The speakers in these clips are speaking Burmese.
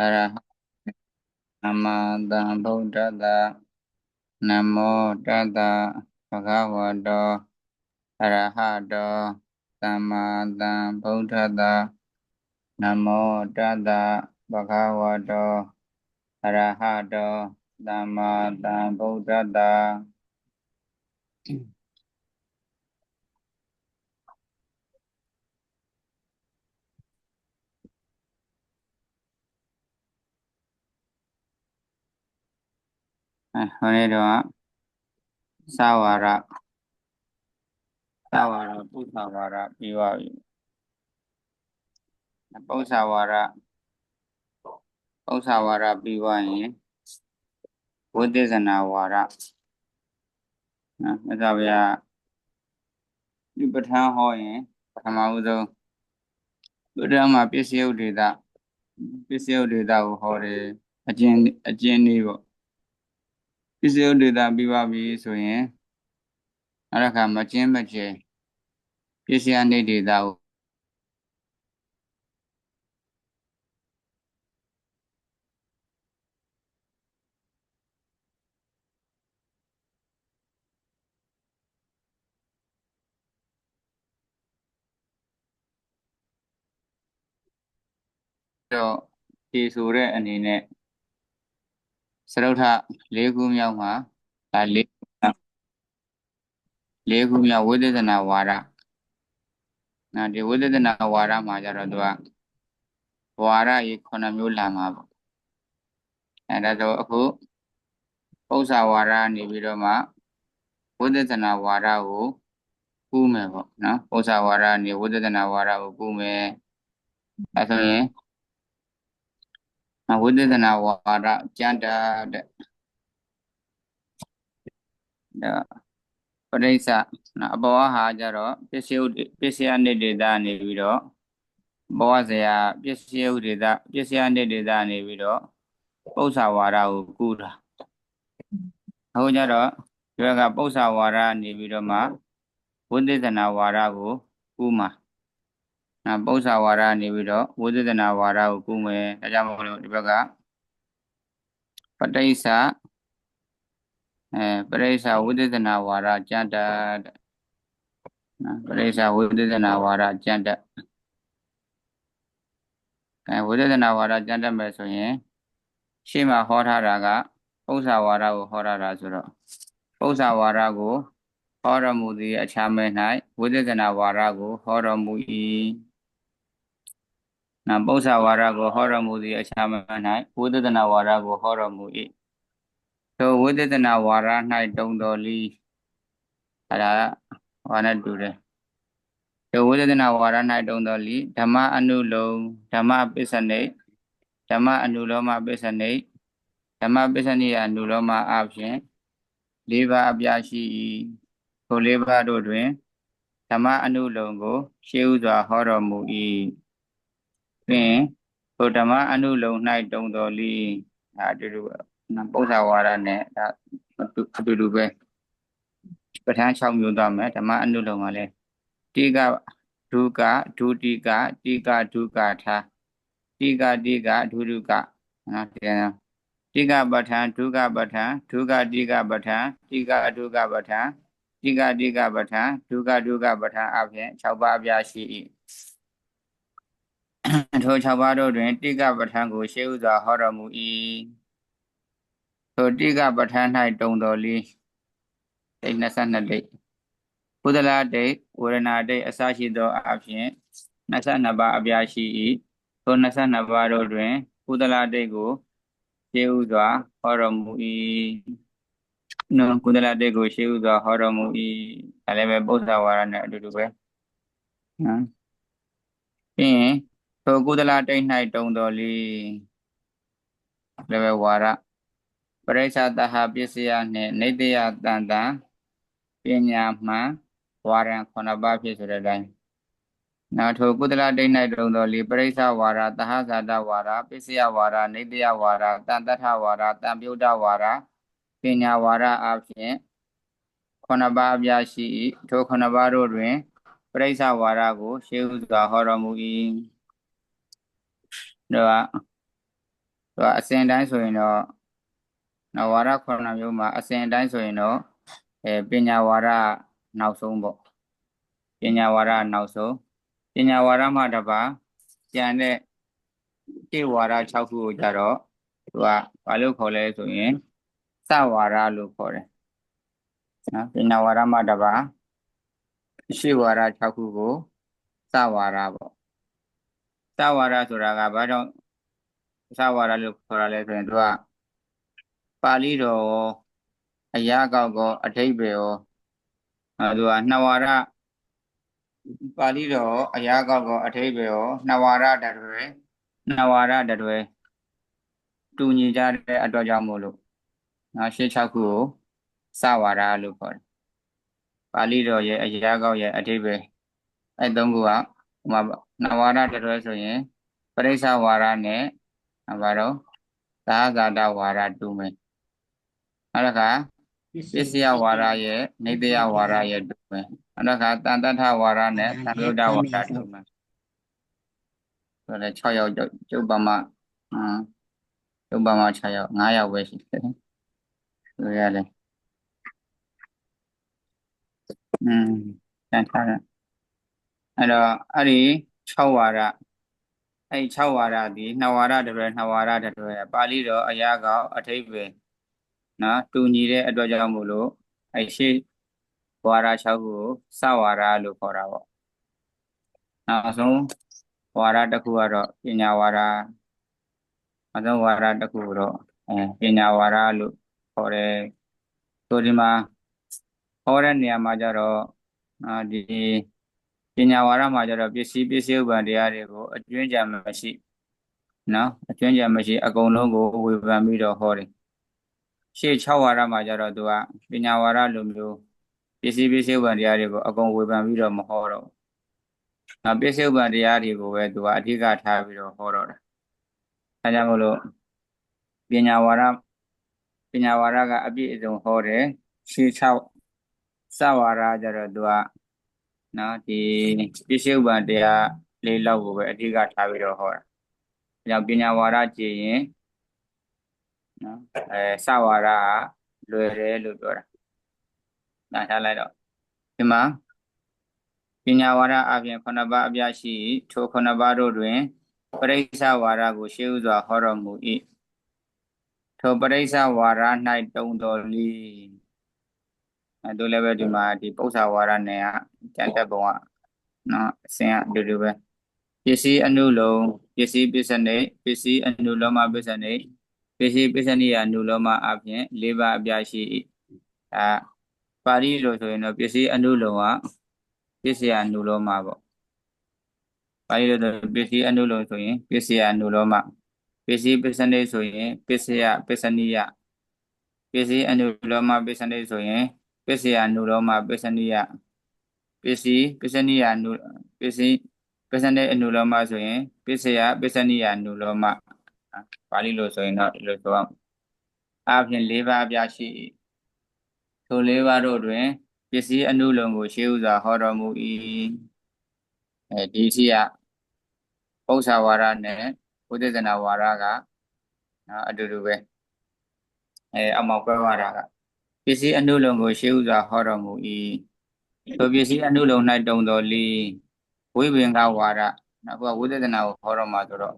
အရဟသမ္မာသမ္ဗုဒ္ဓတ္တနမောတတ္တဘဂဝတောအရဟတောသမ္မာသမ္ဗုဒ္ဓတ္တနမောတတ္တဘဂဝတောအရဟတောသမ္မာသမ္ဗုဒ္ဓတ္ဟိုနေ့တော့သာဝရသာဝရပုသဝရပြီးပါပြီပု္ပ္ပဝါရပု္ပ္ပဝါရပြီးသွားရင်ဝိသေသနာဝါရနော်မြတ်စွာဘုရားဒီပဋ္ဌာန်းဟောရင်ပထမဦးဆုံးဗုဒ္ဓမှာပစ္စယုတ်ဒေတာပစ္စယုတ်ဒေတာကိုဟောတယ်အကျဉ်းအကျဉ်းလေးပေါ့ ပစ္စယုတ်ဒေတာပြီးပါပြီဆိုရင်အဲ့ဒါကမကျင်းမကျဲပစ္စယနိဒေတာကိုတော့ဒီဆိုတဲ့အနေနဲ့ စရုထ၄ခုမြောက်မှာဒါ၄၄ခုမြောက်ဝိသေသနာဝါဒနော်ဒီဝိသေသနာဝါဒမှာကြတော့သူကဝါဒကြီး9မျိုးလာမှာပေါ့အဲဒါဆိုအခုပု္ပ္ပဝါဒနေပြီးတော့မှဝိသေသနာဝါဒကိုကူးမယ်ပေါ့နော်ပု္ပ္ပဝါဒနေဝိသေသနာဝါဒကိုကူးမယ်အဲဆိုရင် ဝိသေသနာဝါဒကျမ်းတာတဲ့ဒါပရိစ္ဆနော်အဘောဟာကြတော့ပစ္စယပစ္စယနိဒေတာနေပြီးတော့ဘောဇရာပစ္စယဥဒေတာပစ္စယနိဒေတာနေပြီးတော့ပု္ပ္ပဝါဒကိုကူးတာဟိုကြတော့ဒီကပု္ပ္ပဝါဒနေပြီးတော့မှဝိသေသနာဝါဒကိုကူးမှာ နော်ပု္ပ္ပဝါဒနေပြီးတော့ဝိသေသနာဝါဒကိုကူးမယ်ဒါကြောင့်မို့လို့ဒီဘက်ကပဋိစ္စအဲပရိစ္ဆဝိသေသနာဝါဒကျမ်းတတ်နော်ပရိစ္ဆဝိသေသနာဝါဒကျမ်းတတ်အဲဝိသေသနာဝါဒကျမ်းတတ်မယ်ဆိုရင်ရှေ့မှာဟောထားတာကပု္ပ္ပဝါဒကိုဟောထားတာဆိုတော့ပု္ပ္ပဝါဒကိုဟောတော်မူသည်အခြားမဲ့၌ဝိသေသနာဝါဒကိုဟောတော်မူ၏ နာပု္ပ္ပဝါဒကိုဟောတော်မူသည်အခြားမဲ့၌ဝိသေသနာဝါဒကိုဟောတော်မူ၏သောဝိသေသနာဝါရ၌တုံတော်လီအဲ့ဒါဝါနဲ့တူတယ်သောဝိသေသနာဝါရ၌တုံတော်လီဓမ္မအနုလုံဓမ္မပစ္စနိဓမ္မအနုလောမပစ္စနိဓမ္မပစ္စနိယအနုလောမအပြင်လေးပါးအပြားရှိ၏ထိုလေးပါးတို့တွင်ဓမ္မအနုလုံကိုရှေးဥစွာဟောတော်မူ၏ တွင်ထိုဓမ္မအနုလုံ၌တုံတော်လီအတူတူနော်ပု္ပ္ပဝါဒနဲ့ဒါအတူတူပဲပဋ္ဌာန်း6မျိုးသွားမယ်ဓမ္မအနုလုံကလည်းတိကဒုကဒုတိကတိကဒုကထာတိကတိကဒုဒုကနော်ဒီနော်တိကပဋ္ဌာန်းဒုကပဋ္ဌာန်းဒုကတိကပဋ္ဌာန်းတိကဒုကပဋ္ဌာန်းတိကတိကပဋ္ဌာန်းဒုကဒုကပဋ္ဌာန်းအပြင်6ပါးအပြားရှိ၏ ထို6ပါးတို့တွင်တိကပဋ္ဌာန်းကိုရှေးဥစွာဟောတော်မူ၏ထိုတိကပဋ္ဌာန်း၌တုံတော်လီဒိတ်22ဒိတ်ကုသလဒိတ်ဝေဒနာဒိတ်အစရှိသောအဖြစ်22ပါးအပြားရှိ၏ထို22ပါးတို့တွင်ကုသလဒိတ်ကိုရှေးဥစွာဟောတော်မူ၏နော်ကုသလဒိတ်ကိုရှေးဥစွာဟောတော်မူ၏ဒါလည်းပဲပု္ပ္ပဝါဒနဲ့အတူတူပဲနော်ပြီးရင် ထိုကုသလဒိတ်၌တုံတော်လီလည်းပဲဝါရပရိစ္ဆတဟပစ္စယနှင့်နေတယတန်တံပညာမှန်ဝါရံခုနှစ်ပါးဖြစ်ဆိုတဲ့အတိုင်းနောက်ထိုကုသလဒိဋ္ဌိတုံတော်လီပရိစ္ဆဝါရတဟဇာတဝါရပစ္စယဝါရနေတယဝါရတန်တထဝါရတံပြုတ်တဝါရပညာဝါရအဖြစ်ခုနှစ်ပါးအပြားရှိ၏ထိုခုနှစ်ပါးတို့တွင်ပရိစ္ဆဝါရကိုရှေးဥစွာဟောတော်မူ၏ ဒါသူကအစဉ်တိုင်းဆိုရင်တော့နော်ဝါဒခုနှစ်မျိုးမှာအစဉ်တိုင်းဆိုရင်တော့အဲပညာဝါဒနောက်ဆုံးပေါ့ပညာဝါဒနောက်ဆုံးပညာဝါဒမှတပါကျန်တဲ့ခြေဝါဒ6ခုကိုကြတော့သူကဘာလို့ခေါ်လဲဆိုရင်စဝါဒလို့ခေါ်တယ်နော်ပညာဝါဒမှတပါရှေ့ဝါဒ6ခုကိုစဝါဒပေါ့ စဝါဒဆိုတာကဘာကြောင့်စဝါဒလို့ခေါ်ရလဲဆိုရင်သူကပါဠိတော်ရောအရာကောက်ကောအထိပ္ပယ်ရောအဲသူကနှစ်ဝါဒပါဠိတော်အရာကောက်ကောအထိပ္ပယ်ရောနှစ်ဝါဒတတွဲနှစ်ဝါဒတတွဲတူညီကြတဲ့အတွက်ကြောင့်မို့လို့နော်ရှင်း6ခုကိုစဝါဒလို့ခေါ်တယ်ပါဠိတော်ရဲ့အရာကောက်ရဲ့အထိပ္ပယ်အဲသုံးခုကဟိုမှာ နဝါဒတတွဲဆိုရင်ပရိစ္ဆဝါဒနဲ့ဘာတော့သာဂာတဝါဒတူမယ်နောက်တစ်ခါပစ္စယဝါဒရဲ့နေတယဝါဒရဲ့တူမယ်နောက်တစ်ခါတန်တထဝါဒနဲ့သံယုဒ္ဓဝါဒတူမယ်ဆိုတော့6ယောက်ကျုပ်ပါမဟမ်ကျုပ်ပါမ6ယောက်9ယောက်ပဲရှိတယ်ဆိုရတယ်อืมတန်ထားတယ်အဲ့တော့အဲ့ဒီ 6ဝါဒအဲ့ဒီ6ဝါဒဒီ2ဝါဒတည်း2ဝါဒတည်းပါဠိတော်အရာကောက်အထိပ္ပယ်နော်တူညီတဲ့အတွက်ကြောင့်မို့လို့အဲ့ရှိဝါဒ6ခုကိုစဝါဒလို့ခေါ်တာပေါ့နောက်ဆုံးဝါဒတစ်ခုကတော့ပညာဝါဒအဆုံးဝါဒတစ်ခုတော့အဲပညာဝါဒလို့ခေါ်တယ်ဆိုဒီမှာဟောတဲ့နေရာမှာကျတော့ဒီ ပညာဝါဒမှာကျတော့ပစ္စည်းပစ္စည်းဥပ္ပံတရားတွေကိုအကျွင်းကြံမရှိနော်အကျွင်းကြံမရှိ အကုန်လုံးကိုဝေဖန်ပြီးတော့ဟောတယ်ရှေ့6ဝါဒမှာကျတော့သူကပညာဝါဒလိုမျိုးပစ္စည်းပစ္စည်းဥပ္ပံတရားတွေကိုအကုန်ဝေဖန်ပြီးတော့မဟောတော့နော်ပစ္စည်းဥပ္ပံတရားတွေကိုပဲသူကအဓိကထားပြီးတော့ဟောတော့တာအဲကြောင့်မလို့ပညာဝါဒပညာဝါဒကအပြည့်အစုံဟောတယ်ရှေ့6စဝါဒကျတော့သူက နော်ဒီပစ္စည်းဥပ္ပံတရားလေးလောက်ကိုပဲအဓိကထားပြီးတော့ဟောတာအဲကြောင့်ပညာဝါဒကြည်ရင်နော်အဲစဝါဒကလွယ်တယ်လို့ပြောတာနားထားလိုက်တော့ဒီမှာပညာဝါဒအပြင်ခုနှစ်ပါးအပြရှိ ထိုခုနှစ်ပါးတို့တွင်ပရိစ္ဆဝါဒကိုရှေးဥစွာဟောတော်မူ၏ထိုပရိစ္ဆဝါဒ၌တုံတော်လီ အဲတို့လည်းပဲဒီမှာဒီပု္ပ္ပာဝါဒနဲ့ကကြံတက်ပုံကနော်အစဉ်ကအတူတူပဲပစ္စည်းအနုလုံးပစ္စည်းပစ္စနေပစ္စည်းအနုလောမပစ္စနေပစ္စည်းပစ္စနိယအနုလောမအပြင်၄ပါးအပြရှိဒါပါဠိလိုဆိုရင်တော့ပစ္စည်းအနုလုံးကပစ္စယအနုလောမပေါ့ပါဠိလိုဆိုပစ္စည်းအနုလုံးဆိုရင်ပစ္စယအနုလောမပစ္စည်းပစ္စနေဆိုရင်ပစ္စယပစ္စနိယပစ္စည်းအနုလောမပစ္စနေဆိုရင် ပစ္စယအနုလောမပစ္စနိယပစ္စည်းပစ္စနိယအနုပစ္စည်းပစ္စနေအနုလောမဆိုရင်ပစ္စယပစ္စနိယအနုလောမပါဠိလိုဆိုရင်တော့ဒီလိုဆိုအောင်အပြင်၄ပါးအပြရှိထို၄ပါးတို့တွင် ပစ္စည်းအနုလုံးကိုရှေးဥစွာဟောတော်မူ၏အဲဒီရှိကပု္ပ္ပာဝါဒနဲ့ဘုဒ္ဓဇနာဝါဒကနော်အတူတူပဲအဲအမောက်ပွဲဝါဒက ပစ္စည်းအနုလုံးကိုရှေးဥစွာဟောတော်မူ၏ထိုပစ္စည်းအနုလုံး၌တုံတော်လီဝိပင်္ဂဝါဒနောက်ကဝိသေသနာကိုဟောတော်မှာဆိုတော့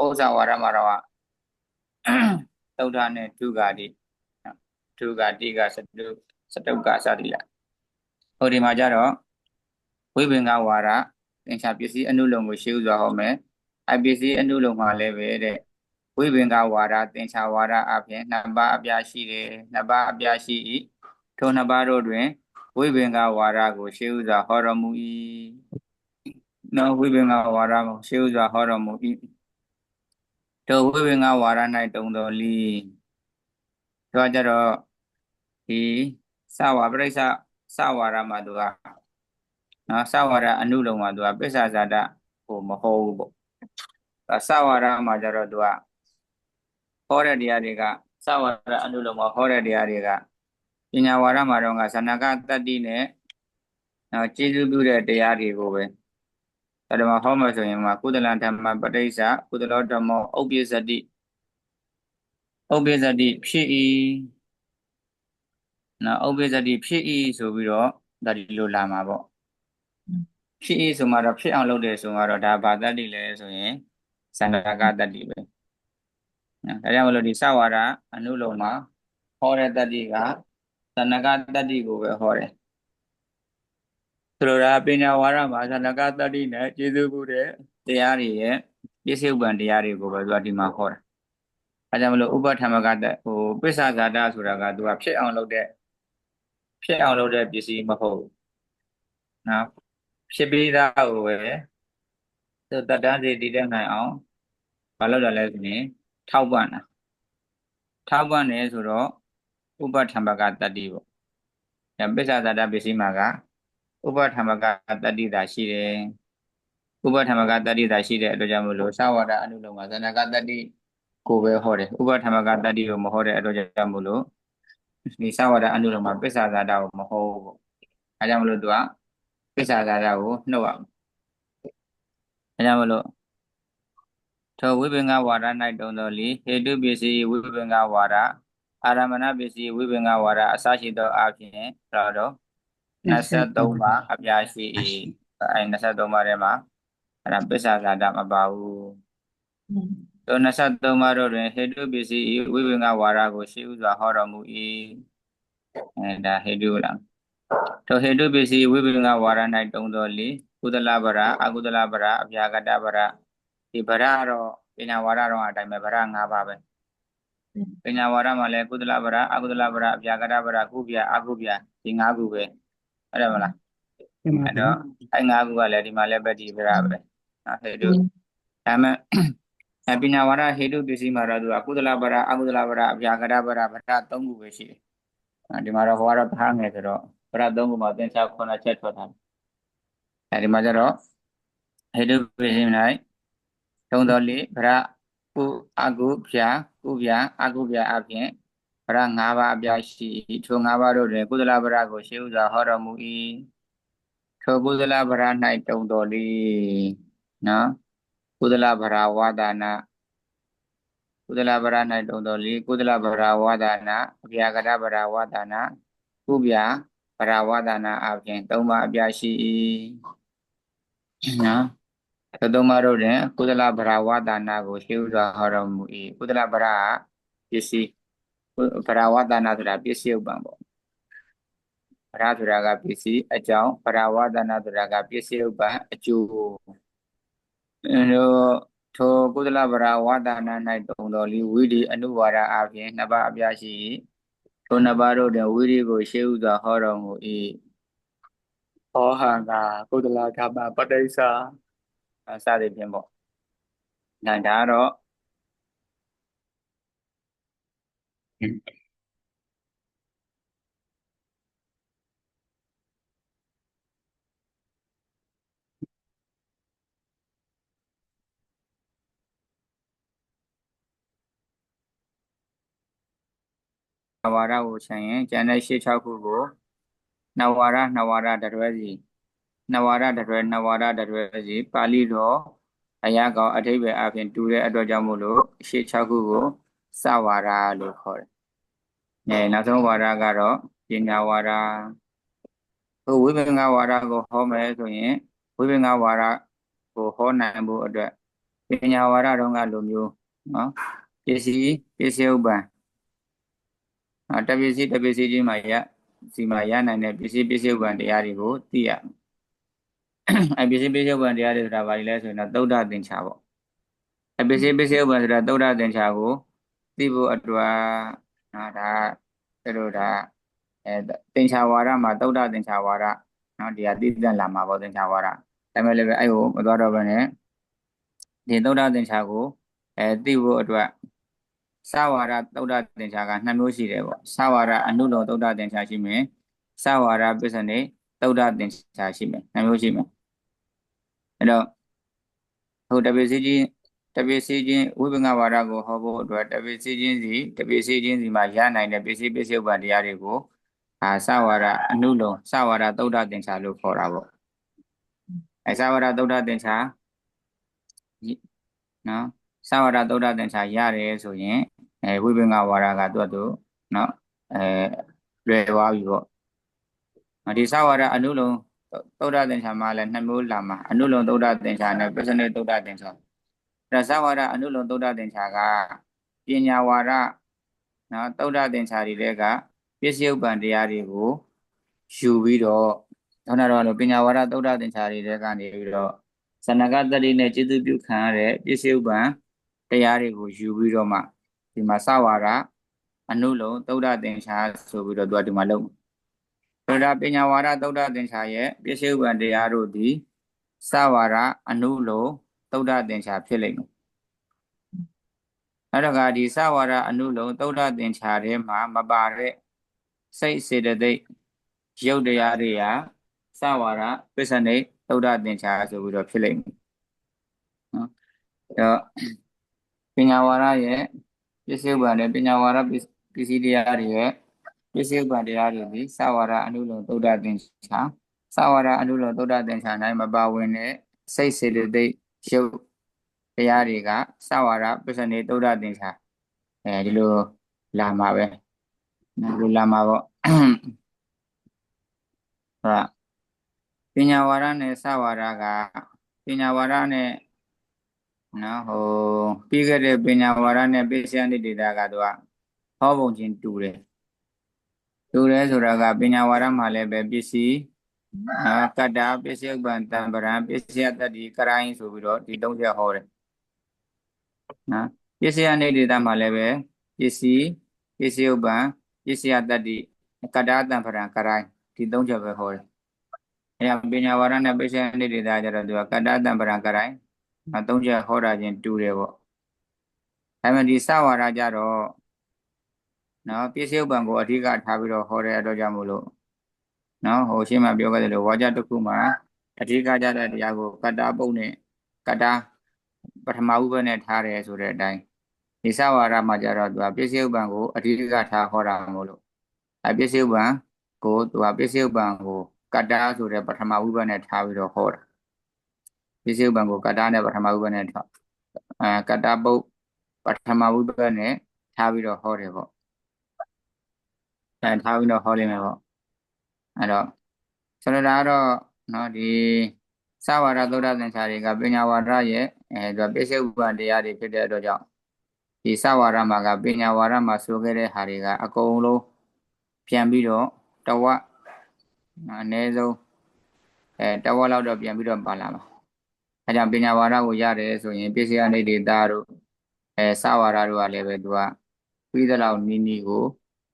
ဥစ္စာဝါဒမှာတော့သုဒ္ဓနဲ့ဒုက္ခတိဒုက္ခတိကစတုစတုကစသည်လားဟိုဒီမှာကြတော့ဝိပင်္ဂဝါဒသင်္ချာပစ္စည်းအနုလုံးကိုရှေးဥစွာဟောမယ်အပစ္စည်းအနုလုံးမှာလည်းပဲတဲ့ ဝိပင်္ဂဝါဒသင်္ချာဝါဒအပြင်နှစ်ပါးအပြားရှိတယ်နှစ်ပါးအပြားရှိ၏ထိုနှစ်ပါးတို့တွင်ဝိပင်္ဂဝါဒကိုရှေးဥစွာဟောတော်မူ၏နော်ဝိပင်္ဂဝါဒကိုရှေးဥစွာဟောတော်မူ၏တောဝိပင်္ဂဝါဒ၌တုံတော်လီတော့ကြတော့ဒီစဝါပရိစ္ဆစဝါရမှာသူကနော်စဝါရအနုလုံးမှာသူကပစ္ဆာဇာတဟိုမဟုတ်ဘူးပေါ့စဝါရမှာကျတော့သူက ဟောတဲ့တရားတွေကစဝါရအနုလုံးမှာဟောတဲ့တရားတွေကပညာဝါဒမှာတော့ကဇဏကတတ္တိနဲ့နော်ကျေစုပြုတဲ့တရားတွေကိုပဲဓမ္မဟောမှာဆိုရင်မှာကုသလဓမ္မပဋိစ္စကုသလောဓမ္မောဥပ္ပစ္စတိဥပ္ပဇ္ဇတိဖြစ်၏နော်ဥပ္ပဇ္ဇတိဖြစ်၏ဆိုပြီးတော့ဒါဒီလိုလာမှာပေါ့ဖြစ်၏ဆိုမှတော့ဖြစ်အောင်လုပ်တယ်ဆိုမှတော့ဒါဘာတတ္တိလဲဆိုရင်သန္တာကတတ္တိပဲ နော်ဒါကြောင့်မလို့ဒီသဝါဒအနုလုံမှာဟောတဲ့တတ္တိကသန္နကတတ္တိကိုပဲဟောတယ်ဆိုလိုတာပညာဝါဒမှာသန္နကတတ္တိနဲ့ကျေစုမှုတဲ့တရားတွေရဲ့ပြည့်စုံပံတရားတွေကိုပဲသူကဒီမှာဟောတာအဲကြောင့်မလို့ဥပထမကတဟိုပစ္ဆာဇာတဆိုတာကသူကဖြစ်အောင်လုပ်တဲ့ဖြစ်အောင်လုပ်တဲ့ပစ္စည်းမဟုတ်ဘူးနော်ဖြစ်ပြီးသားကိုပဲသူတတ်တန်းစီတည်တဲ့နိုင်အောင်မလုပ်ရလဲဆိုရင် ထောက်ပံ့တာထောက်ပံ့တယ်ဆိုတော့ဥပထမကတတ္တိပေါ့။ဒါပစ္ဆာဇာတပစ္စည်းမှာကဥပထမကတတ္တိသာရှိတယ်။ဥပထမကတတ္တိသာရှိတဲ့အတွက်ကြောင့်မလို့သဝရအနုလုံမှာဇဏကတတ္တိကိုပဲဟောတယ်။ဥပထမကတတ္တိကိုမဟောတဲ့အတွက်ကြောင့်မလို့ဒီသဝရအနုလုံမှာပစ္ဆာဇာတကိုမဟောဘူးပေါ့။အဲကြောင့်မလို့သူကပစ္ဆာဇာတကိုနှုတ်အောင်။အဲကြောင့်မလို့ ထိုဝိပင်္ဂဝါဒ၌တုံတော်လီဟေတုပစ္စည်းဝိပင်္ဂဝါဒအာရမဏပစ္စည်းဝိပင်္ဂဝါဒအစရှိသောအဖြစ်တော့တော့23ပါအပြားရှိ၏အဲ23ပါထဲမှာအဲ့ဒါပစ္ဆာဇာတမပါဘူးသော23ပါတော့တွင်ဟေတုပစ္စည်းဝိပင်္ဂဝါဒကိုရှိဥစွာဟောတော်မူ၏အဲဒါဟေတုလားထိုဟေတုပစ္စည်းဝိပင်္ဂဝါဒ၌တုံတော်လီကုသလဗရာအကုသလဗရာအပြာကတဗရာ ဒီဗရာတော့ပညာဝါဒတော့အတိုင်းပဲဗရာ၅ပါးပဲပညာဝါဒမှာလည်းကုသလဗရာအကုသလဗရာအပြာကတဗရာကုပြအကုပြဒီ၅ခုပဲအဲ့ဒါမလားအဲ့တော့အဲ့၅ခုကလည်းဒီမှာလည်းပတိဗရာပဲဟေတုဒါမဲ့အပညာဝါဒဟေတုပစ္စည်းမှာတော့သူအကုသလဗရာအကုသလဗရာအပြာကတဗရာဗရာ၃ခုပဲရှိတယ်ဒီမှာတော့ဟောတော့ထားငယ်ဆိုတော့ဗရာ၃ခုမှာသင်္ချာ9ချက်ထွက်ထားတယ်အဲဒီမှာကျတော့ဟေတုပစ္စည်း၌ သုံးတော်လေးဗရကုအကုပြာကုပြာအကုပြာအပြင်ဗရ၅ပါးအပြားရှိထို၅ပါးတို့တွင်ကုသလဗရကိုရှေးဥစွာဟောတော်မူ၏ထိုကုသလဗရ၌တုံတော်လေးနော်ကုသလဗရဝါဒနာကုသလဗရ၌တုံတော်လေးကုသလဗရဝါဒနာအပြာကတဗရဝါဒနာကုပြာဗရဝါဒနာအပြင်၃ပါးအပြားရှိ၏နော် သတုမတို့တွင်ကုသလဗရာဝတာနာကိုရှေးဥစွာဟောတော်မူ၏ကုသလဗရာပစ္စည်းဗရာဝတာနာဆိုတာပစ္စည်းဥပ္ပံပေါ့ဗရာဆိုတာကပစ္စည်းအကြောင်းဗရာဝတာနာဆိုတာကပစ္စည်းဥပ္ပံအကျိုးအဲတော့ထိုကုသလဗရာဝတာနာ၌တုံတော်လီဝိဒီအနုဝါဒအပြင်နှစ်ပါးအပြားရှိထိုနှစ်ပါးတို့တွင်ဝိဒီကိုရှေးဥစွာဟောတော်မူ၏ဟောဟံကကုသလဓမ္မပဋိစ္စ စသည်ဖြင့်ပေါ့ဒါဒါတော့ဝါဒကိုခြံရင်ကျန်တဲ့ရှေ့6ခုကိုနဝါဒနဝါဒတရွဲစီ နဝါဒတရွဲနဝါဒတရွဲစီပါဠိတော်အရာကောင်အထိပ္ပယ်အပြင်တူတဲ့အတွက်ကြောင့်မို့လို့ရှေ့6ခုကိုစဝါဒလို့ခေါ်တယ်။အဲနောက်ဆုံးဝါဒကတော့ပညာဝါဒဟိုဝိပင်္ဂဝါဒကိုဟောမယ်ဆိုရင်ဝိပင်္ဂဝါဒကိုဟောနိုင်ဖို့အတွက်ပညာဝါဒတော့ကလိုမျိုးနော်ပစ္စည်းပစ္စည်းဥပ္ပံအတပစ္စည်းတပစ္စည်းချင်းမှာရစီမှာရနိုင်တဲ့ပစ္စည်းပစ္စည်းဥပ္ပံတရားတွေကိုသိရ အပစ္စည်းပစ္စည်းဥပ္ပံတရားတွေဆိုတာဘာလဲဆိုရင်တော့သုဒ္ဓသင်္ချာပေါ့အပစ္စည်းပစ္စည်းဥပ္ပံဆိုတာသုဒ္ဓသင်္ချာကိုသိဖို့အတွက်နော်ဒါကျတို့ဒါအဲသင်္ချာဝါဒမှာသုဒ္ဓသင်္ချာဝါဒနော်ဒီဟာသိတဲ့လာမှာပေါ့သင်္ချာဝါဒဒါပေမဲ့လည်းအဲ့ကိုမသွားတော့ဘဲနဲ့ဒီသုဒ္ဓသင်္ချာကိုအဲသိဖို့အတွက်စဝါရသုဒ္ဓသင်္ချာကနှစ်မျိုးရှိတယ်ပေါ့စဝါရအနုလောသုဒ္ဓသင်္ချာရှိမယ်စဝါရပစ္စနေသုဒ္ဓသင်္ချာရှိမယ်နှစ်မျိုးရှိမယ် အဲ့တော့ဟိုတပိစီကြီးတပိစီချင်းဝိပင်္ဂဝါဒကိုဟောဖို့အတွက်တပိစီချင်းစီတပိစီချင်းစီမှာရနိုင်တဲ့ပစ္စည်းပစ္စည်းဥပ္ပါတရားတွေကိုအာစဝါရအနုလောစဝါရသုဒ္ဓသင်္ချာလို့ခေါ်တာပေါ့အဲစဝါရသုဒ္ဓသင်္ချာနော်စဝါရသုဒ္ဓသင်္ချာရတယ်ဆိုရင်အဲဝိပင်္ဂဝါဒကသူ့အတူနော်အဲလွယ်သွားပြီပေါ့ဒီသဝါဒအနုလုံ သုဒ္ဓသင်္ချာမှာလည်းနှစ်မျိုးလာမှာအနုလုံသုဒ္ဓသင်္ချာနဲ့ပစ္စနေသုဒ္ဓသင်္ချာဒါသဝါဒအနုလုံသုဒ္ဓသင်္ချာကပညာဝါဒနော်သုဒ္ဓသင်္ချာတွေကပစ္စယုပ္ပံတရားတွေကိုယူပြီးတော့ခေါင်းတော်လိုပညာဝါဒသုဒ္ဓသင်္ချာတွေကနေပြီးတော့ဇဏကတတိနဲ့จิตပြုခံရတဲ့ပစ္စယုပ္ပံတရားတွေကိုယူပြီးတော့မှဒီမှာသဝါဒအနုလုံသုဒ္ဓသင်္ချာဆိုပြီးတော့သူကဒီမှာလုံး ဆိုတော့ပညာဝါဒသုဒ္ဓသင်္ချာရဲ့ပစ္စယုပ္ပံတရားတို့သည်သဝါဒအနုလုံသုဒ္ဓသင်္ချာဖြစ်လိမ့်မယ်နောက်တစ်ခါဒီသဝါဒအနုလုံသုဒ္ဓသင်္ချာထဲမှာမပါတဲ့စိတ်စေတသိက်ရုပ်တရားတွေဟာသဝါဒပစ္စနိသုဒ္ဓသင်္ချာဆိုပြီးတော့ဖြစ်လိမ့်မယ်နော်အဲတော့ပညာဝါဒရဲ့ပစ္စယုပ္ပံနဲ့ပညာဝါဒပစ္စည်းတရားတွေရဲ့ ပစ္စယုပ္ပံတရားတွေဒီသဝါဒအနုလုံသုဒ္ဓသင်္ချာသဝါဒအနုလုံသုဒ္ဓသင်္ချာ၌မပါဝင်တဲ့စိတ်စေတသိက်ရုပ်တရားတွေကသဝါဒပစ္စနိသုဒ္ဓသင်္ချာအဲဒီလိုလာမှာပဲဒီလိုလာမှာပေါ့ဟုတ်ပညာဝါဒနဲ့သဝါဒကပညာဝါဒနဲ့နော်ဟိုပြီးခဲ့တဲ့ပညာဝါဒနဲ့ပိစယနိဒေတာကသူကဟောပုံချင်းတူတယ် တူတယ်ဆိုတာကပညာဝါဒမှာလည်းပဲပစ္စည်းအာကတ္တာပစ္စယုပ္ပံတံပရံပစ္စယတ္တိကရိုင်းဆိုပြီးတော့ဒီသုံးချက်ဟောတယ်နော်ပစ္စယနိဒေတာမှာလည်းပဲပစ္စည်းပစ္စယုပ္ပံပစ္စယတ္တိကတ္တာတံပရံကရိုင်းဒီသုံးချက်ပဲဟောတယ်အဲပညာဝါဒနဲ့ပစ္စယနိဒေတာကျတော့သူကကတ္တာတံပရံကရိုင်းအသုံးချက်ဟောတာချင်းတူတယ်ပေါ့ဒါပေမဲ့ဒီစဝါဒကြတော့ နော်ပြည့်စုံပံကိုအဓိကထားပြီးတော့ဟောတဲ့အတွက်ကြောင့်မို့လို့နော်ဟိုရှင်းမှပြောခဲ့တယ်လို့ဝါကြတစ်ခုမှာအဓိကကြတဲ့တရားကိုကတ္တာပုတ်နဲ့ကတ္တာပထမဥပ္ပနဲ့ထားတယ်ဆိုတဲ့အတိုင်းဒီစဝါဒမှာကြတော့သူကပြည့်စုံပံကိုအဓိကထားဟောတာမို့လို့အပြည့်စုံပံကိုသူကပြည့်စုံပံကိုကတ္တာဆိုတဲ့ပထမဥပ္ပနဲ့ထားပြီးတော့ဟောတာပစ္စည်းဥပ္ပံကိုကတ္တာနဲ့ပထမဥပ္ပနဲ့ထားအဲကတ္တာပုတ်ပထမဥပ္ပနဲ့ထားပြီးတော့ဟောတယ်ပေါ့ အဲထားပြီးတော့ဟောလိမ့်မယ်ပေါ့အဲ့တော့ဆိုလိုတာကတော့နော်ဒီသဝါဒသုဒ္ဓသင်္ချာတွေကပညာဝါဒရဲ့အဲသူပစ္စည်းဥပ္ပံတရားတွေဖြစ်တဲ့အတွက်ကြောင့်ဒီသဝါဒမှာကပညာဝါဒမှာဆိုခဲ့တဲ့ဟာတွေကအကုန်လုံးပြန်ပြီးတော့တဝက်အနည်းဆုံးအဲတဝက်လောက်တော့ပြန်ပြီးတော့ပါလာမှာအဲကြောင့်ပညာဝါဒကိုရတယ်ဆိုရင်ပစ္စည်းအနေဒေတာတို့အဲစဝါဒတို့ကလည်းပဲသူကပြီးသလောက်နီးနီးကို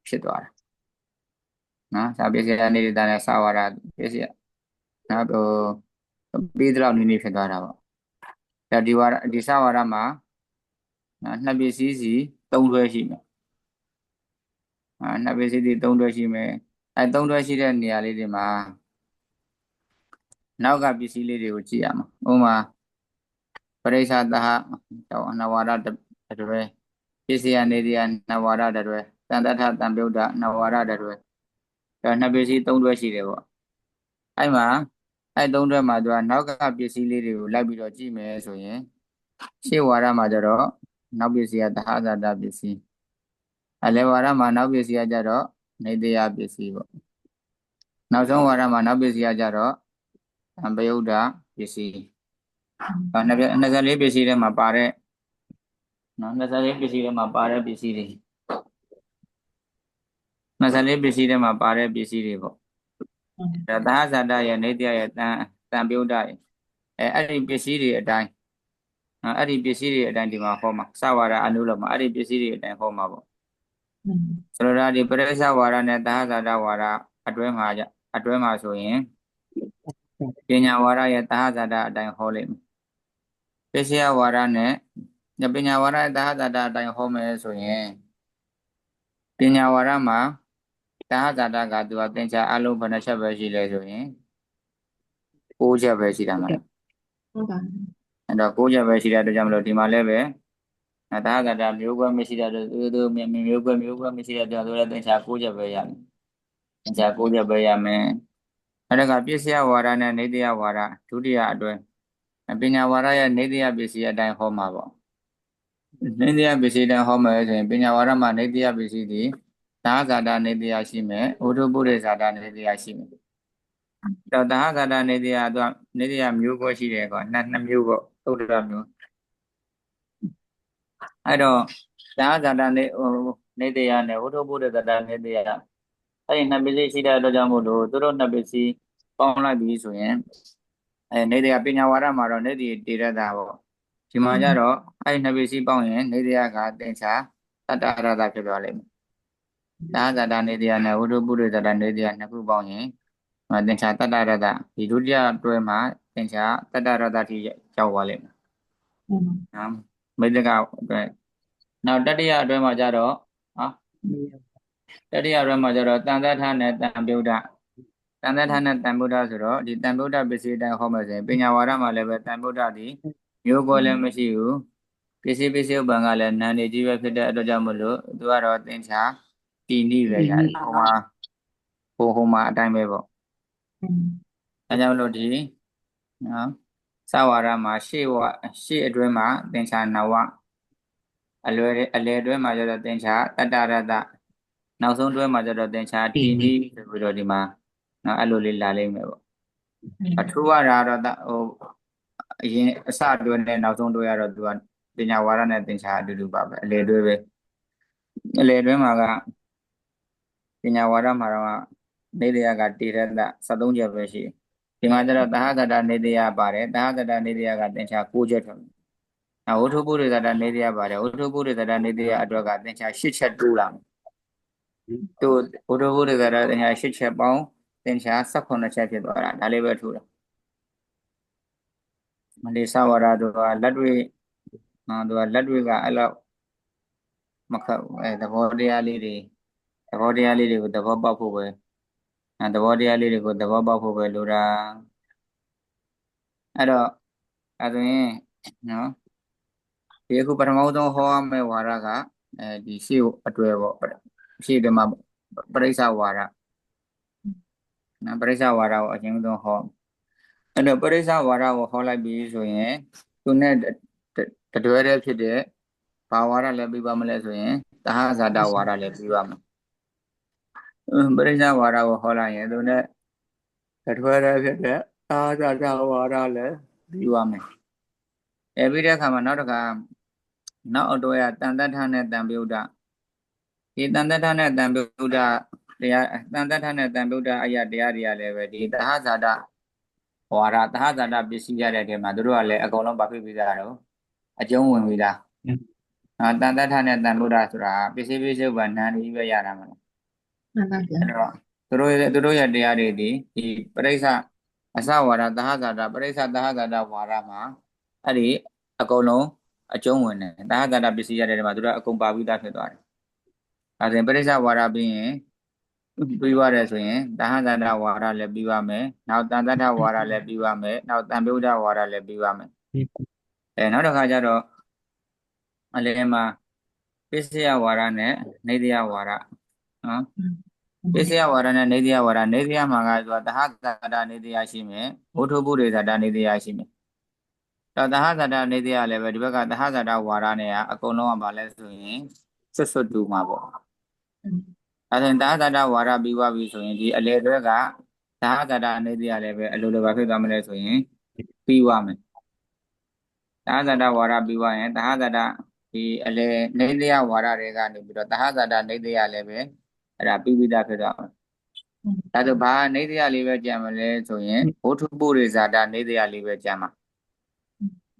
ဖြစ်သွားတာ နော်စာပစ္စည်းအနေဒေတာနဲ့စဝါဒပစ္စည်းနော်ဟိုပြီးသလောက်နီးနီးဖြစ်သွားတာပေါ့အဲဒီဝါဒဒီစဝါဒမှာနော်နှစ်ပစ္စည်းစီသုံးတွဲရှိမယ်အဲနှစ်ပစ္စည်းစီသုံးတွဲရှိမယ်အဲသုံးတွဲရှိတဲ့နေရာလေးတွေမှာနောက်ကပစ္စည်းလေးတွေကိုကြည့်ရမှာဥမာပရိစ္ဆာသဟတော့နဝရတတွဲပစ္စယနေတိယနဝရတတွဲတန်တထတံပြုတ်တနဝရတတွဲ ဒါနှစ်ပစ္စည်းသုံးတွဲရှိတယ်ပေါ့အဲ့မှာအဲ့သုံးတွဲမှာသူကနောက်ကပစ္စည်းလေးတွေကိုလိုက်ပြီးတော့ကြည့်မယ်ဆိုရင်ရှေ့ဝါရမှာကျတော့နောက်ပစ္စည်းကသဟဇာတပစ္စည်းအလဲဝါရမှာနောက်ပစ္စည်းကကျတော့နေတယပစ္စည်းပေါ့နောက်ဆုံးဝါရမှာနောက်ပစ္စည်းကကျတော့ပယုဒ္ဓပစ္စည်း24ပစ္စည်းထဲမှာပါတဲ့နော်24ပစ္စည်းထဲမှာပါတဲ့ပစ္စည်းတွေ 24ပစ္စည်းထဲမှာပါတဲ့ပစ္စည်းတွေပေါ့ဒါသာဇာတရဲ့နေတ္တရဲ့တန်တန်ပြုတ်တရဲ့အဲအဲ့ဒီပစ္စည်းတွေအတိုင်းအဲ့ဒီပစ္စည်းတွေအတိုင်းဒီမှာဟောမှာစဝါဒအနုလောမှာအဲ့ဒီပစ္စည်းတွေအတိုင်းဟောမှာပေါ့ဆိုတော့ဒါဒီပရိစ္ဆဝါဒနဲ့သာဇာတဝါဒအတွဲမှာအတွဲမှာဆိုရင်ပညာဝါဒရဲ့သာဟဇာတအတိုင်းဟောလိမ့်မယ်ပစ္စယဝါဒနဲ့ပညာဝါဒရဲ့သာဟဇာတအတိုင်းဟောမယ်ဆိုရင်ပညာဝါဒမှာ သာဟဇာတကသူကသင်္ချာအလုံးဘယ်နှချက်ပဲရှိလဲဆိုရင်6ချက်ပဲရှိတာမှာဟုတ်ပါဘူးအဲ့တော့6ချက်ပဲရှိတဲ့အတွက်ကြောင့်မလို့ဒီမှာလည်းပဲသာဟဇာတမျိုးကွဲမရှိတဲ့သူသူမျိုးကွဲမျိုးကွဲမရှိတဲ့အတွက်ဆိုလည်းသင်္ချာ6ချက်ပဲရမယ်သင်္ချာ6ချက်ပဲရမယ်အဲ့ဒါကပစ္စယဝါဒနဲ့နေတယဝါဒဒုတိယအတွဲပညာဝါဒရဲ့နေတယပစ္စည်းအတိုင်းဟောမှာပေါ့နေတရားပစ္စည်းတန်ဟောမယ်ဆိုရင်ပညာဝါဒမှာနေတရားပစ္စည်းဒီ သာဇာတာနေတရားရှိမယ်ဥဒုပုရိဇာတာနေတရားရှိမယ်တော့သာဇာတာနေတရားတော့နေတရားမျိုးကိုရှိတယ်ကောနှစ်နှစ်မျိုးပေါ့သုဒ္ဓရမျိုးအဲ့တော့သာဇာတာနေဟိုနေတရားနဲ့ဥဒုပုရိဇာတာနေတရားအဲ့ဒီနှစ်ပစ္စည်းရှိတဲ့အတွက်ကြောင့်မို့လို့သူတို့နှစ်ပစ္စည်းပေါင်းလိုက်ပြီဆိုရင်အဲနေတရားပညာဝါဒမှာတော့နေတရားတည်ရတာပေါ့ဒီမှာကျတော့အဲ့ဒီနှစ်ပစ္စည်းပေါင်းရင်နေတရားကသင်္ချာတတ္တရတာဖြစ်သွားလိမ့်မယ်။ ဒါဇာတာနေတရားနဲ့ဝိတုပုရိသတာနေတရားနှစ်ခုပေါင်းရင်သင်္ချာတတ္တရတာဒီဒုတိယတွဲမှာသင်္ချာတတ္တရတာထိရောက်သွားလိမ့်မယ်။နော်မိတ္တကအတွက်နောက်တတိယအတွဲမှာကျတော့ဟာတတိယအတွဲမှာကျတော့တန်တထနဲ့တန်ပြုဒ္ဓတန်တထနဲ့တန်ဗုဒ္ဓဆိုတော့ဒီတန်ဗုဒ္ဓပစ္စည်းတိုင်းဟောမယ်ဆိုရင်ပညာဝါဒမှာလည်းပဲတန်ဗုဒ္ဓဒီမျိုးကိုလည်းမရှိဘူးပစ္စည်းပစ္စည်းဥပ္ပံကလည်းနာနေကြီးပဲဖြစ်တဲ့အတွက်ကြောင့်မလို့သူကတော့သင်္ချာ တီနိပဲရတယ်ဟိုမှာဟိုဟိုမှာအတိုင်းပဲပေါ့အဲကြောင့်လို့ဒီနော်သဝါရမှာရှေ့ဝရှေ့အတွင်းမှာသင်္ချာနဝအလွယ်အလယ်အတွင်းမှာကျတော့သင်္ချာတတ္တရတနောက်ဆုံးတွဲမှာကျတော့သင်္ချာတီနိဆိုပြီးတော့ဒီမှာနော်အဲ့လိုလေးလာလိမ့်မယ်ပေါ့အထူးရတာတော့ဟိုအရင်အစတွဲနဲ့နောက်ဆုံးတွဲရတော့သူကပညာဝါဒနဲ့သင်္ချာအတူတူပါပဲအလယ်တွဲပဲအလယ်တွဲမှာက ပညာဝါဒမှာတော့နေတရားကတေရတ73ချက်ပဲရှိဒီမှာကျတော့သဟဇတနေတရားပါတယ်သဟဇတနေတရားကသင်္ချာ9ချက်ထွက်။နောက်ဝဋ္ထုပုရိသတနေတရားပါတယ်ဝဋ္ထုပုရိသတနေတရားအတွက်ကသင်္ချာ8ချက်တိုးလာမယ်။တိုးဝဋ္ထုပုရိသတသင်္ချာ8ချက်ပေါင်းသင်္ချာ18ချက်ဖြစ်သွားတာဒါလေးပဲထူတာ။မလေးသဝရတို့ကလက်တွေ့နော်သူကလက်တွေကအဲ့လောက်မခက်အဲသဘောတရားလေးတွေသ ဘောတရားလေးတွေကိုသဘောပေါက်ဖို့ပဲအဲသဘောတရားလေးတွေကိုသဘောပေါက်ဖို့ပဲလိုတာအဲ့တော့အဲဆိုရင်နော်ဒီအခုပထမဆုံးဟောရမယ့်ဝါဒကအဲဒီရှေ့အတွဲပေါ့ရှေ့တမှာပရိစ္ဆဝါဒနော်ပရိစ္ဆဝါဒကိုအချင်းဆုံးဟောအဲ့တော့ပရိစ္ဆဝါဒကိုဟောလိုက်ပြီဆိုရင်သူနဲ့တတွဲတည်းဖြစ်တဲ့ဘာဝါဒလည်းပြီးပါမလဲဆိုရင်သဟဇာတဝါဒလည်းပြီးပါမယ် ပရိစ္ဆဝါဒကိုဟောလိုက်ရင်သူနဲ့တတွဲတည်းဖြစ်တဲ့သဟဇာတဝါဒလည်းပြီးပါမယ်အဲပြီးတဲ့အခါမှာနောက်တစ်ခါနောက်အတော်ရတန်တထနဲ့တန်ပြုဒ္ဓဒီတန်တထနဲ့တန်ပြုဒ္ဓတရားတန်တထနဲ့တန်ပြုဒ္ဓအရာတရားတွေကလည်းပဲဒီသဟဇာတဝါဒသဟဇာတပစ္စည်းရတဲ့ထဲမှာတို့ကလည်းအကုန်လုံးပါဖိပြီးသားတော့အကျုံးဝင်ပြီလားအာတန်တထနဲ့တန်ဗုဒ္ဓဆိုတာပစ္စည်းပစ္စုပန်နံဒီပဲရတာမလား မှန်ပါဗျာအဲ့တော့သူတို့ရဲ့သူတို့ရဲ့တရားတွေဒီဒီပရိစ္ဆအစဝါဒသဟဇာတပရိစ္ဆသဟဇာတဝါဒမှာအဲ့ဒီအကုန်လုံးအကျုံးဝင်တယ်သဟဇာတပစ္စည်းရတဲ့မှာသူတို့အကုန်ပါပြီးသားဖြစ်သွားတယ်အဲဒါပရိစ္ဆဝါဒပြီးရင်ပြီးရတယ်ဆိုရင်သဟဇာတဝါဒလည်းပြီးပါမယ်နောက်တန်တထဝါဒလည်းပြီးပါမယ်နောက်တန်ဗုဒ္ဓဝါဒလည်းပြီးပါမယ်အဲနောက်တစ်ခါကျတော့အလယ်မှာပစ္စယဝါဒနဲ့နေတယဝါဒ နော်ပစ္စယဝါဒနဲ့နေတယဝါဒနေတယမှာကဆိုတဟဇာတနေတယရှိမယ်ဘုထုပုရိဇာတနေတယရှိမယ်တော့တဟဇာတနေတယလည်းပဲဒီဘက်ကတဟဇာတဝါဒနဲ့ကအကုန်လုံးကဘာလဲဆိုရင်စွတ်စွတ်တူမှာပေါ့အဲဒါတဟဇာတဝါဒပြီးသွားပြီဆိုရင်ဒီအလယ်တွေကတဟဇာတနေတယလည်းပဲအလိုလိုပါဖြစ်သွားမလဲဆိုရင်ပြီးသွားမယ်သဟဇာတဝါဒပြီးသွားရင်သဟဇာတဒီအလေနေတယဝါဒတွေကနေပြီးတော့သဟဇာတနေတယလည်းပဲ အဲ့ဒါပြီးပြီးသားဖြစ်သွားမယ်ဒါဆိုဘာနေတယလေးပဲကြံမလဲဆိုရင်ဘုထုပုရိဇာတနေတယလေးပဲကြံမှာ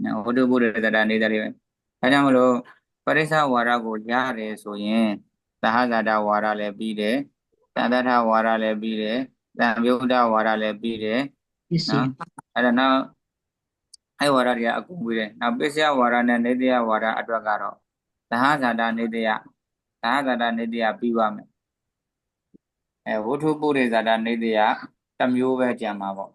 နော်ဘုထုပုရိဇာတနေတယလေးပဲဒါကြောင့်မလို့ပရိစ္ဆဝါဒကိုရတယ်ဆိုရင်သဟဇာတဝါဒလည်းပြီးတယ်တန်တထဝါဒလည်းပြီးတယ်တန်မြုဒ္ဒဝါဒလည်းပြီးတယ်နော်အဲ့ဒါနောက်အဲဝါဒတွေကအကုန်ပြီးတယ်နောက်ပစ္စယဝါဒနဲ့နေတယဝါဒအတွက်ကတော့သဟဇာတာနေတယသဟဇာတာနေတယပြီးပါမယ် အဲဝုထုပုရိဇာတာနေတယတစ်မျိုးပဲကြံမှာပေါ့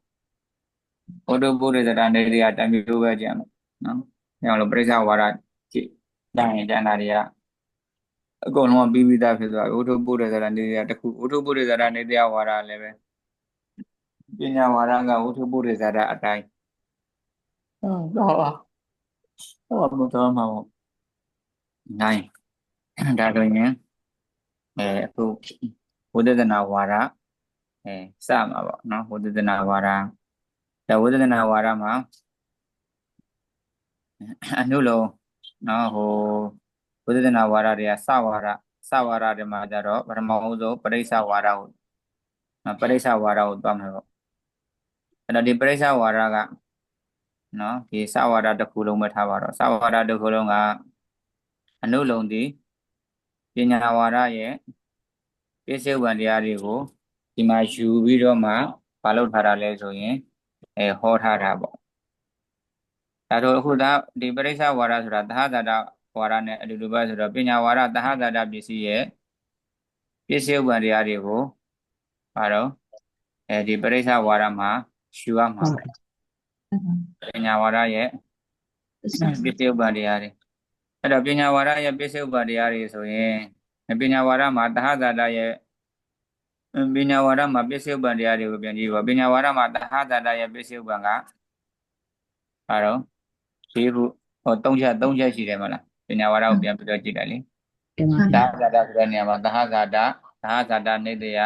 ဝုထုပုရိဇာတာနေတယတစ်မျိုးပဲကြံမှာနော်အဲလိုပရိစ္ဆဝါဒကြည့်တိုင်းကျန်တာတွေကအကုန်လုံးပြီးပြီးသားဖြစ်သွားဝုထုပုရိဇာတာနေတယတစ်ခုဝုထုပုရိဇာတာနေတယဝါဒလည်းပဲပညာဝါဒကဝုထုပုရိဇာတာအတိုင်းဟုတ်တော့ဟုတ်ပါတော့မှာပေါ့နိုင်ဒါဆိုရင်အဲအခု ဝိသဒနာဝါဒအဲစမှာပေါ့နော်ဝိသဒနာဝါဒဒါဝိသဒနာဝါဒမှာအနုလုံးနော်ဟိုဝိသဒနာဝါဒတွေကစဝါဒစဝါဒတွေမှာကြတော့ပထမဆုံးပရိစ္ဆဝါဒကိုပရိစ္ဆဝါဒကိုသွားမှာပေါ့အဲ့တော့ဒီပရိစ္ဆဝါဒကနော်ဒီစဝါဒတစ်ခုလုံးပဲထားပါတော့စဝါဒတစ်ခုလုံးကအနုလုံးဒီပညာဝါဒရဲ့ ပြည့်စုံဝံတရားတွေကိုဒီမှာယူပြီးတော့မှမလုပ်ထားတာလဲဆိုရင်အဲဟောထားတာပေါ့ဒါတော့အခုဒါဒီပရိစ္ဆဝါဒဆိုတာသဟဇာတဝါဒနဲ့အတူတူပဲဆိုတော့ပညာဝါဒသဟဇာတပစ္စည်းရဲ့ပြည့်စုံဝံတရားတွေကိုဘာတော့အဲဒီပရိစ္ဆဝါဒမှာယူရမှာပညာဝါဒရဲ့ပစ္စည်းဥပ္ပါတရားတွေအဲ့တော့ပညာဝါဒရဲ့ပစ္စည်းဥပ္ပါတရားတွေဆိုရင် ပညာဝါဒမှာတဟဇာတရဲ့ပညာဝါဒမှာပစ္စည်းဥပ္ပါတရားတွေကိုပြန်ကြည့်ပါပညာဝါဒမှာတဟဇာတရဲ့ပစ္စည်းဥပ္ပါကဘာတော့ဒီခုဟို၃ချက်၃ချက်ရှိတယ်မလားပညာဝါဒကိုပြန်ပြီးတော့ကြည့်လိုက်လေတဟဇာတဆိုတဲ့နေရာမှာတဟဇာတတဟဇာတနေတယ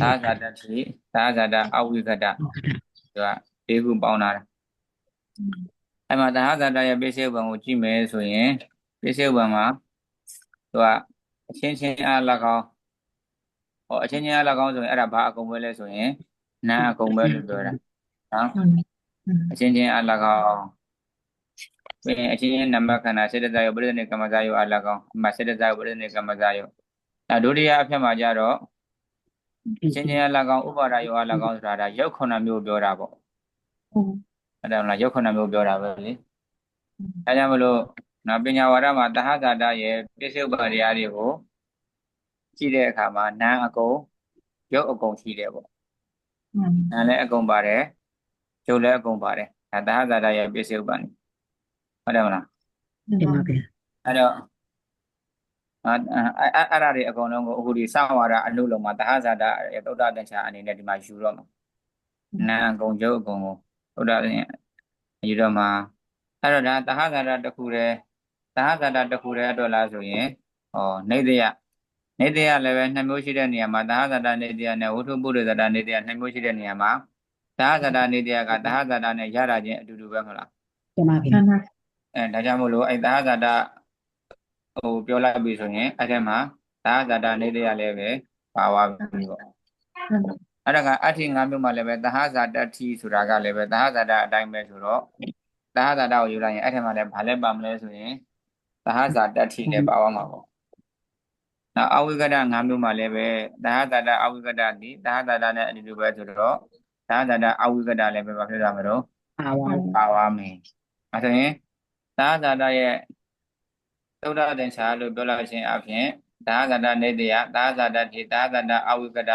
တဟဇာတတိတဟဇာတအဝိကတသူကဒီခုပေါင်းတာအဲ့မှာတဟဇာတရဲ့ပစ္စည်းဥပ္ပါကိုကြည့်မယ်ဆိုရင်ပစ္စည်းဥပ္ပါမှာသူက အချင်းချင်းအား၎င်းဟောအချင်းချင်းအား၎င်းဆိုရင်အဲ့ဒါဘာအကုန်ပဲလဲဆိုရင်နာအကုန်ပဲလို့ပြောတာနော်အချင်းချင်းအား၎င်းပြီးရင်အချင်းချင်းနံပါတ်ခန္ဓာစေတသာယောပရိသေနေကမ္မဇာယောအား၎င်းအမှစေတသာယောပရိသေနေကမ္မဇာယောအဲဒုတိယအဖြစ်မှာကြတော့အချင်းချင်းအား၎င်းဥပါဒယောအား၎င်းဆိုတာဒါရုပ်ခုနှစ်မျိုးပြောတာပေါ့အဲ့ဒါမလားရုပ်ခုနှစ်မျိုးပြောတာပဲလေအဲကြောင့်မလို့ နော်ပညာဝါဒမှာတဟဇာတရဲ့ပြစ္ဆုတ်ပါတရားတွေကိုကြည့်တဲ့အခါမှာနာအကုန်ရုပ်အကုန်ရှိတယ်ပေါ့နာလည်းအကုန်ပါတယ်ရုပ်လည်းအကုန်ပါတယ်ဒါတဟဇာတရဲ့ပြစ္ဆုတ်ပါနေဟုတ်တယ်မလားတင်ပါဗျာအဲ့တော့အဲ့အဲ့အဲ့ဒါတွေအကုန်လုံးကိုအခုဒီစဝါဒအနုလုံးမှာတဟဇာတရဲ့သုဒ္ဓတန်ချာအနေနဲ့ဒီမှာယူတော့မှာနာအကုန်ရုပ်အကုန်ကိုသုဒ္ဓတန်ယူတော့မှာအဲ့တော့ဒါတဟဇာတတစ်ခုတည်း သဟဇာတတစ်ခုတည်းအတွက်လားဆိုရင်ဟောနေတယနေတယလည်းပဲနှစ်မျိုးရှိတဲ့နေရာမှာသဟဇာတနေတယနဲ့ဝဋ္ထုပုရိသတာနေတယနှစ်မျိုးရှိတဲ့နေရာမှာသဟဇာတနေတယကသဟဇာတနဲ့ရတာချင်းအတူတူပဲမလားတင်ပါဗျာအဲဒါကြောင့်မို့လို့အဲသဟဇာတဟိုပြောလိုက်ပြီဆိုရင်အဲ့ထဲမှာသဟဇာတနေတယလည်းပဲပါသွားပြီပေါ့အဲ့ဒါကအဋ္ဌိ၅မျိုးမှလည်းပဲသဟဇာတတိဆိုတာကလည်းပဲသဟဇာတအတိုင်းပဲဆိုတော့သဟဇာတကိုယူလိုက်ရင်အဲ့ထဲမှာလည်းဘာလဲပါမလဲဆိုရင် သဟဇာတတိနဲ့ပါသွားမှာပေါ့နောက်အဝိကဒ၅မျိုးမှလည်းပဲသဟဇာတအဝိကဒတိသဟဇာတနဲ့အတူတူပဲဆိုတော့သဟဇာတအဝိကဒလည်းပဲဘာဖြစ်ကြမှာတော့ပါပါပါသွားမယ်အဲဆိုရင်သဟဇာတရဲ့သုဒ္ဓသင်္ချာလို့ပြောလိုက်ခြင်းအပြင်သဟဇာတနေတယသဟဇာတတိသဟဇာတအဝိကဒ